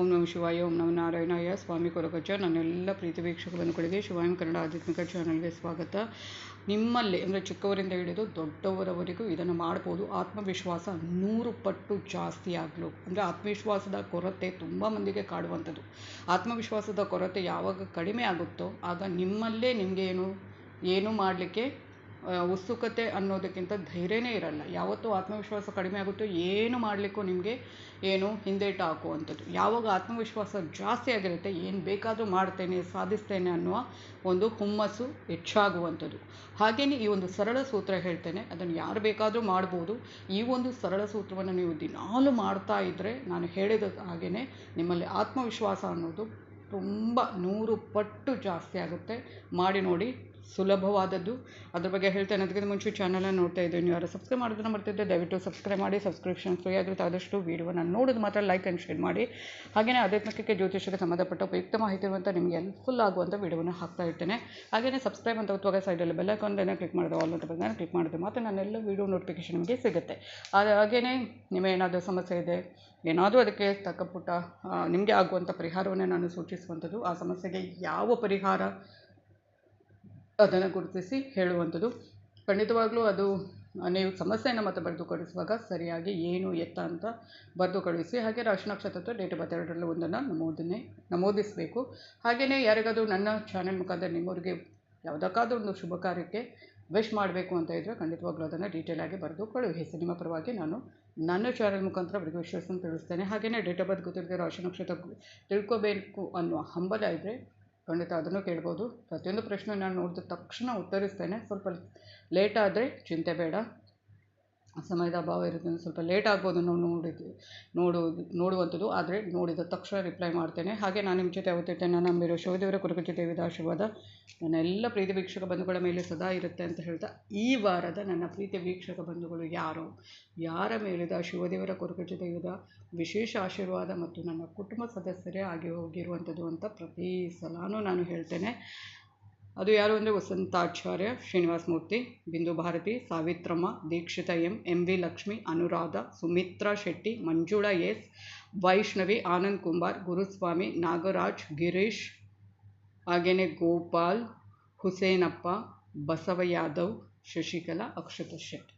ಓಂ ನಮ ಶಿವಾಯ, ಓಂ ನಮ ನಾರಾಯಣಾಯ. ಸ್ವಾಮಿ ಕೊರಗಜ್ಜ, ನನ್ನೆಲ್ಲ ಪ್ರೀತಿ ಬಂಧುಗಳಿಗೆ ಶಿವಾಯಂ ಕನ್ನಡ ಆಧ್ಯಾತ್ಮಿಕ ಚಾನಲ್ಗೆ ಸ್ವಾಗತ. ನಿಮ್ಮಲ್ಲಿ, ಅಂದರೆ ಚಿಕ್ಕವರಿಂದ ಹಿಡಿದು ದೊಡ್ಡವರವರೆಗೂ ಇದನ್ನು ಮಾಡ್ಬೋದು. ಆತ್ಮವಿಶ್ವಾಸ ನೂರು ಪಟ್ಟು ಜಾಸ್ತಿ ಆಗಲು. ಅಂದರೆ ಆತ್ಮವಿಶ್ವಾಸದ ಕೊರತೆ ತುಂಬ ಮಂದಿಗೆ ಕಾಡುವಂಥದ್ದು. ಆತ್ಮವಿಶ್ವಾಸದ ಕೊರತೆ ಯಾವಾಗ ಕಡಿಮೆ ಆಗುತ್ತೋ, ಆಗ ನಿಮ್ಮಲ್ಲೇ ನಿಮಗೆ ಏನು ಏನು ಮಾಡಲಿಕ್ಕೆ ಉತ್ಸುಕತೆ ಅನ್ನೋದಕ್ಕಿಂತ ಧೈರ್ಯನೇ ಇರಲ್ಲ. ಯಾವತ್ತೂ ಆತ್ಮವಿಶ್ವಾಸ ಕಡಿಮೆ ಆಗುತ್ತೋ ಏನು ಮಾಡಲಿಕ್ಕೂ ನಿಮಗೆ ಏನು ಹಿಂದೇಟು ಹಾಕುವಂಥದ್ದು ಯಾವಾಗ ಆತ್ಮವಿಶ್ವಾಸ ಜಾಸ್ತಿ ಆಗಿರುತ್ತೆ, ಏನು ಬೇಕಾದರೂ ಮಾಡ್ತೇನೆ, ಸಾಧಿಸ್ತೇನೆ ಅನ್ನುವ ಒಂದು ಹುಮ್ಮಸ್ಸು ಹೆಚ್ಚಾಗುವಂಥದ್ದು. ಹಾಗೆಯೇ ಈ ಒಂದು ಸರಳ ಸೂತ್ರ ಹೇಳ್ತೇನೆ, ಅದನ್ನು ಯಾರು ಬೇಕಾದರೂ ಮಾಡ್ಬೋದು. ಈ ಒಂದು ಸರಳ ಸೂತ್ರವನ್ನು ನೀವು ದಿನಾಲೂ ಮಾಡ್ತಾ ಇದ್ದರೆ ನಾನು ಹೇಳಿದ ಹಾಗೆಯೇ ನಿಮ್ಮಲ್ಲಿ ಆತ್ಮವಿಶ್ವಾಸ ಅನ್ನೋದು ತುಂಬ ನೂರು ಪಟ್ಟು ಜಾಸ್ತಿ ಆಗುತ್ತೆ. ಮಾಡಿ ನೋಡಿ. ಸುಲಭವಾದದ್ದು. ಅದ್ರ ಬಗ್ಗೆ ಹೇಳ್ತೇನೆ ಅದಕ್ಕಿಂತ ಮುಂಚೆ ಚಾನಲನ್ನು ನೋಡ್ತಾ ಇದ್ದೀನಿ. ಯಾರು ಸಬ್ಸ್ಕ್ರೈಬ್ ಮಾಡೋದನ್ನು ಮಾಡ್ತಿದ್ದೆ ದಯವಿಟ್ಟು ಸಬ್ಸ್ಕ್ರೈಬ್ ಮಾಡಿ ಸಬ್ಸ್ಕ್ರಿಪ್ಷನ್ ಫ್ರೀ ಆಗಿರುತ್ತೆ. ಆದಷ್ಟು ವೀಡಿಯೋನ ನೋಡೋದು ಮಾತ್ರ ಲೈಕ್ ಆ್ಯಂಡ್ ಶೇರ್ ಮಾಡಿ. ಹಾಗೆಯೇ ಆಧ್ಯಾತ್ಮಿಕಕ್ಕೆ ಜ್ಯೋತಿಷಕ್ಕೆ ಸಂಬಂಧಪಟ್ಟ ಉಪಯುಕ್ತ ಮಾಹಿತಿ ಇರುವಂಥ ನಿಮಗೆ ಹೆಲ್ಪ್ಫುಲ್ ಆಗುವಂಥ ವೀಡಿಯೋನ ಹಾಕ್ತಾ ಇರ್ತೇನೆ. ಹಾಗೆಯೇ ಸಬ್ಸ್ಕ್ರೈಬ್ ಅಂತ ಒತ್ತುವಾಗ ಸೈಡಲ್ಲಿ ಬೆಲ್ ಐಕಾನ್ದನ್ನು ಕ್ಲಿಕ್ ಮಾಡಿದೆ ಆಲ್ ಅಂತ ಬಂದಾಗ ಕ್ಲಿಕ್ ಮಾಡಿದೆ ಮಾತ್ರ ನನ್ನೆಲ್ಲ ವೀಡಿಯೋ ನೋಟಿಫಿಕೇಶನ್ ನಿಮಗೆ ಸಿಗುತ್ತೆ. ಹಾಗೆಯೇ ನಿಮಗೇನಾದರೂ ಸಮಸ್ಯೆ ಇದೆ, ಏನಾದರೂ ಅದಕ್ಕೆ ತಕ್ಕ ಪುಟ್ಟ ನಿಮಗೆ ಆಗುವಂಥ ಪರಿಹಾರವನ್ನು ನಾನು ಸೂಚಿಸುವಂಥದ್ದು. ಆ ಸಮಸ್ಯೆಗೆ ಯಾವ ಪರಿಹಾರ ಅದನ್ನು ಗುರುತಿಸಿ ಹೇಳುವಂಥದ್ದು. ಖಂಡಿತವಾಗಲೂ ಅದು ನೀವು ಸಮಸ್ಯೆಯನ್ನು ಮತ್ತೆ ಬರೆದು ಕಳಿಸುವಾಗ ಸರಿಯಾಗಿ ಏನು ಎತ್ತ ಅಂತ ಬರೆದು ಕಳುಹಿಸಿ, ಹಾಗೆ ರಾಶಿ ನಕ್ಷತ್ರ ಡೇಟ್ ಆಫ್ ಎರಡರಲ್ಲೂ ಒಂದನ್ನು ನಮೂದನೆ ನಮೂದಿಸಬೇಕು. ಹಾಗೆಯೇ ಯಾರಿಗಾದರೂ ನನ್ನ ಚಾನೆಲ್ ಮುಖಾಂತರ ನಿಮ್ಮವರಿಗೆ ಯಾವುದಕ್ಕಾದ್ರೂ ಒಂದು ಶುಭ ಕಾರ್ಯಕ್ಕೆ ವಿಶ್ ಮಾಡಬೇಕು ಅಂತ ಇದ್ದರೆ ಖಂಡಿತವಾಗ್ಲೂ ಅದನ್ನು ಆಗಿ ಬರೆದು ಕಳುಹಿಸಿ. ನಿಮ್ಮ ಪರವಾಗಿ ನಾನು ನನ್ನ ಚಾನೆಲ್ ಮುಖಾಂತರ ಅವರಿಗೆ ವಿಶ್ವಾಸವನ್ನು ತಿಳಿಸ್ತೇನೆ. ಹಾಗೆಯೇ ಡೇಟ್ ಆಫ್ ಬರ್ತ್ ಗೊತ್ತಿರದೆ ರಾಶಿ ನಕ್ಷತ್ರ ತಿಳ್ಕೋಬೇಕು ಅನ್ನುವ ಹಂಬಲ ಇದ್ದರೆ ಖಂಡಿತ ಅದನ್ನು ಕೇಳ್ಬೋದು. ಪ್ರತಿಯೊಂದು ಪ್ರಶ್ನೆ ನಾನು ನೋಡಿದ ತಕ್ಷಣ ಉತ್ತರಿಸ್ತೇನೆ. ಸ್ವಲ್ಪ ಲೇಟ್ ಆದರೆ ಚಿಂತೆ ಬೇಡ. ಸಮಯದ ಅಭಾವ ಇರುತ್ತೆ. ಸ್ವಲ್ಪ ಲೇಟ್ ಆಗ್ಬೋದು ನಾವು ನೋಡಿದ್ದು ನೋಡೋದು ನೋಡುವಂಥದ್ದು. ಆದರೆ ನೋಡಿದ ತಕ್ಷಣ ರಿಪ್ಲೈ ಮಾಡ್ತೇನೆ. ಹಾಗೆ ನಾನು ನಿಮ್ಮ ಜೊತೆ ಯಾವತ್ತಿರ್ತೇನೆ ನಾನು ನಂಬಿರೋ ಶಿವದೇವರ ಕುರುಕುಜಿ ದೇವಿದ ಆಶೀರ್ವಾದ ನನ್ನ ಎಲ್ಲ ಪ್ರೀತಿ ವೀಕ್ಷಕ ಬಂಧುಗಳ ಮೇಲೆ ಸದಾ ಇರುತ್ತೆ ಅಂತ ಹೇಳ್ತಾ, ಈ ವಾರದ ನನ್ನ ಪ್ರೀತಿ ವೀಕ್ಷಕ ಬಂಧುಗಳು ಯಾರು? ಯಾರ ಮೇಲಿದ ಶಿವದೇವರ ಕುರುಕುಜಿ ದೇವಿದ ವಿಶೇಷ ಆಶೀರ್ವಾದ ಮತ್ತು ನನ್ನ ಕುಟುಂಬ ಸದಸ್ಯರೇ ಆಗಿ ಹೋಗಿರುವಂಥದ್ದು ಅಂತ ಪ್ರತಿ ಸಲನೂ ನಾನು ಹೇಳ್ತೇನೆ. ಅದು ಯಾರು ಅಂದರೆ Vasanthacharya Srinivasa Murthy Bindu Bharathi, Savithramma, Dikshitha M M V Lakshmi, Anuradha, Sumitra Shetty, Manjula S, Vaishnavi, Anand Kumar Guruswamy, Nagaraj, Girish ಹಾಗೆಯೇ ಗೋಪಾಲ್, ಹುಸೇನಪ್ಪ, ಬಸವ ಯಾದವ್, ಶಶಿಕಲಾ, ಅಕ್ಷತ ಶೆಟ್ಟಿ.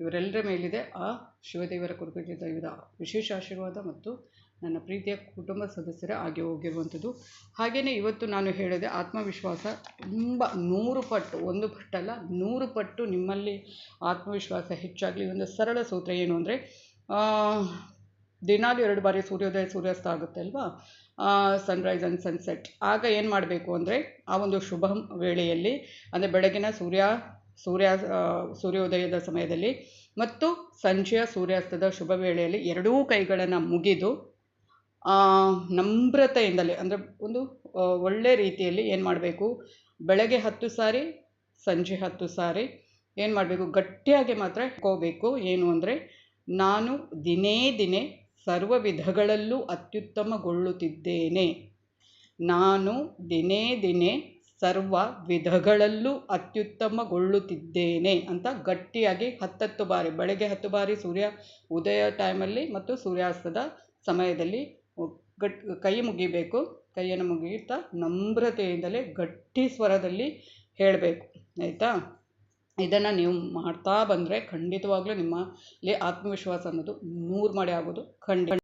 ಇವರೆಲ್ಲರ ಮೇಲಿದೆ ಆ ಶಿವದೇವರ ಕುರುಕುಜಿ ದೈವದ ವಿಶೇಷ ಆಶೀರ್ವಾದ ಮತ್ತು ನನ್ನ ಪ್ರೀತಿಯ ಕುಟುಂಬ ಸದಸ್ಯರ ಆಗಿ ಹೋಗಿರುವಂಥದ್ದು. ಹಾಗೆಯೇ ಇವತ್ತು ನಾನು ಹೇಳಿದೆ ಆತ್ಮವಿಶ್ವಾಸ ತುಂಬ ನೂರು ಪಟ್ಟು, ಒಂದು ಪಟ್ಟಲ್ಲ, ನೂರು ಪಟ್ಟು ನಿಮ್ಮಲ್ಲಿ ಆತ್ಮವಿಶ್ವಾಸ ಹೆಚ್ಚಾಗಲಿ. ಒಂದು ಸರಳ ಸೂತ್ರ ಏನು ಅಂದರೆ ದಿನಾಲು ಎರಡು ಬಾರಿ ಸೂರ್ಯೋದಯ ಸೂರ್ಯಾಸ್ತ ಆಗುತ್ತೆ ಅಲ್ವಾ? ಸನ್ರೈಸ್ ಆ್ಯಂಡ್ ಸನ್ಸೆಟ್ ಆಗ ಏನು ಮಾಡಬೇಕು ಅಂದರೆ, ಆ ಒಂದು ಶುಭ ವೇಳೆಯಲ್ಲಿ, ಅಂದರೆ ಬೆಳಗಿನ ಸೂರ್ಯ ಸೂರ್ಯ ಸೂರ್ಯೋದಯದ ಸಮಯದಲ್ಲಿ ಮತ್ತು ಸಂಜೆಯ ಸೂರ್ಯಾಸ್ತದ ಶುಭ ವೇಳೆಯಲ್ಲಿ ಎರಡೂ ಕೈಗಳನ್ನು ಮುಗಿದು ನಮ್ರತೆಯಿಂದಲೇ, ಅಂದರೆ ಒಂದು ಒಳ್ಳೆ ರೀತಿಯಲ್ಲಿ ಏನು ಮಾಡಬೇಕು? ಬೆಳಗ್ಗೆ ಹತ್ತು ಸಾರಿ, ಸಂಜೆ ಹತ್ತು ಸಾರಿ ಏನು ಮಾಡಬೇಕು? ಗಟ್ಟಿಯಾಗಿ ಮಾತ್ರ ಹೋಗಬೇಕು ಏನು ಅಂದರೆ, ನಾನು ದಿನೇ ದಿನೇ ಸರ್ವ ವಿಧಗಳಲ್ಲೂ ಅತ್ಯುತ್ತಮಗೊಳ್ಳುತ್ತಿದ್ದೇನೆ. ನಾನು ದಿನೇ ದಿನೇ ಸರ್ವ ವಿಧಗಳಲ್ಲೂ ಅತ್ಯುತ್ತಮಗೊಳ್ಳುತ್ತಿದ್ದೇನೆ ಅಂತ ಗಟ್ಟಿಯಾಗಿ ಹತ್ತತ್ತು ಬಾರಿ, ಬೆಳಗ್ಗೆ ಹತ್ತು ಬಾರಿ ಸೂರ್ಯ ಉದಯ ಟೈಮಲ್ಲಿ ಮತ್ತು ಸೂರ್ಯಾಸ್ತದ ಸಮಯದಲ್ಲಿ ಗಟ್, ಕೈ ಮುಗಿಬೇಕು. ಕೈಯನ್ನು ಮುಗಿಯುತ್ತಾ ನಮ್ರತೆಯಿಂದಲೇ ಗಟ್ಟಿ ಸ್ವರದಲ್ಲಿ ಹೇಳಬೇಕು. ಆಯಿತಾ? ಇದನ್ನು ನೀವು ಮಾಡ್ತಾ ಬಂದರೆ ಖಂಡಿತವಾಗ್ಲೂ ನಿಮ್ಮಲ್ಲಿ ಆತ್ಮವಿಶ್ವಾಸ ಅನ್ನೋದು ನೂರು ಮಾಡಿ ಆಗೋದು ಖಂಡಿತ